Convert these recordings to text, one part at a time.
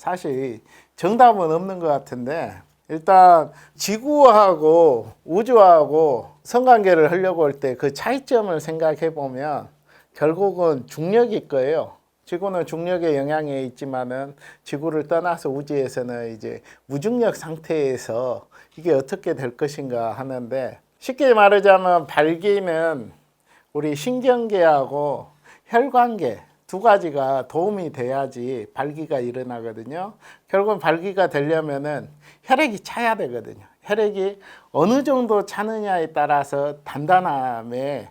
사실 정답은 없는 것 같은데 일단 지구하고 우주하고 성관계를 하려고 할 때 그 차이점을 생각해 보면 결국은 중력일 거예요. 지구는 중력의 영향에 있지만은 지구를 떠나서 우주에서는 이제 무중력 상태에서 이게 어떻게 될 것인가 하는데 쉽게 말하자면 발기는 우리 신경계하고 혈관계 두 가지가 도움이 돼야지 발기가 일어나거든요. 결국은 발기가 되려면은 혈액이 차야 되거든요. 혈액이 어느 정도 차느냐에 따라서 단단함에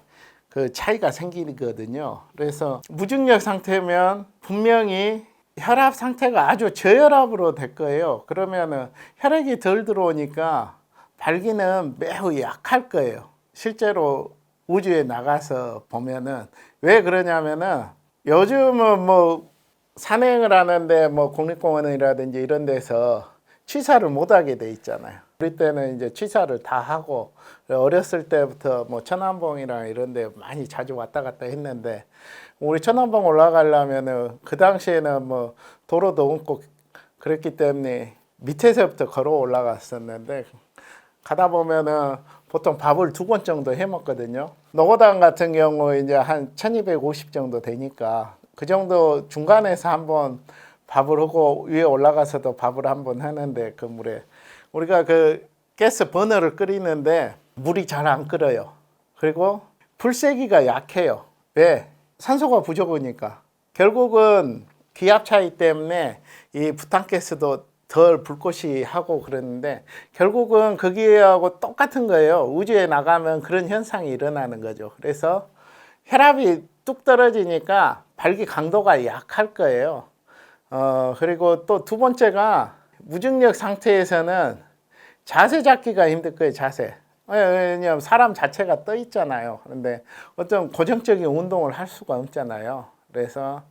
그 차이가 생기거든요. 그래서 무중력 상태면 분명히 혈압 상태가 아주 저혈압으로 될 거예요. 그러면은 혈액이 덜 들어오니까 발기는 매우 약할 거예요. 실제로 우주에 나가서 보면은 왜 그러냐면은 요즘은 뭐 산행을 하는데 뭐 국립공원이라든지 이런 데서 취사를 못 하게 돼 있잖아요. 우리 때는 이제 취사를 다 하고 어렸을 때부터 뭐 천안봉이랑 이런 데 많이 자주 왔다 갔다 했는데 우리 천안봉 올라가려면은 그 당시에는 뭐 도로도 없고 그랬기 때문에 밑에서부터 걸어 올라갔었는데 가다 보면은 보통 밥을 두 번 정도 해 먹거든요. 노고당 같은 경우 이제 한 1250 정도 되니까 그 정도 중간에서 한번 밥을 하고 위에 올라가서도 밥을 한번 하는데 그 물에 우리가 그 가스 버너를 끓이는데 물이 잘 안 끓어요. 그리고 불세기가 약해요. 왜? 산소가 부족하니까. 결국은 기압 차이 때문에 이 부탄가스도 덜 불꽃이 하고 그러는데 결국은 거기하고 똑같은 거예요. 우주에 나가면 그런 현상이 일어나는 거죠. 그래서 혈압이 뚝 떨어지니까 발기 강도가 약할 거예요. 어, 그리고 또 두 번째가 무중력 상태에서는 자세 잡기가 힘들 거예요, 자세. 왜냐하면 사람 자체가 떠 있잖아요. 그런데 어떤 고정적인 운동을 할 수가 없잖아요. 그래서 어,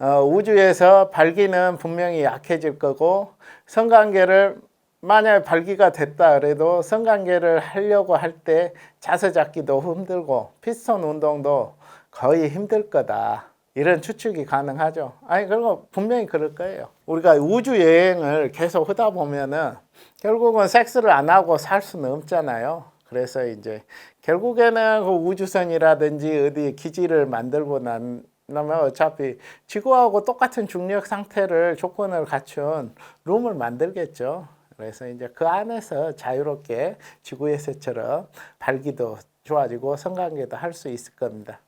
우주에서 발기는 분명히 약해질 거고 성관계를 만약에 발기가 됐다 그래도 성관계를 하려고 할 때 자세 잡기도 힘들고 피스톤 운동도 거의 힘들 거다. 이런 추측이 가능하죠. 아니, 그리고 분명히 그럴 거예요. 우리가 우주 여행을 계속 하다 보면은 결국은 섹스를 안 하고 살 수는 없잖아요. 그래서 이제 결국에는 그 우주선이라든지 어디 기지를 만들고 난 그러면 어차피 지구하고 똑같은 중력 상태를 조건을 갖춘 룸을 만들겠죠. 그래서 이제 그 안에서 자유롭게 지구에서처럼 발기도 좋아지고 성관계도 할 수 있을 겁니다.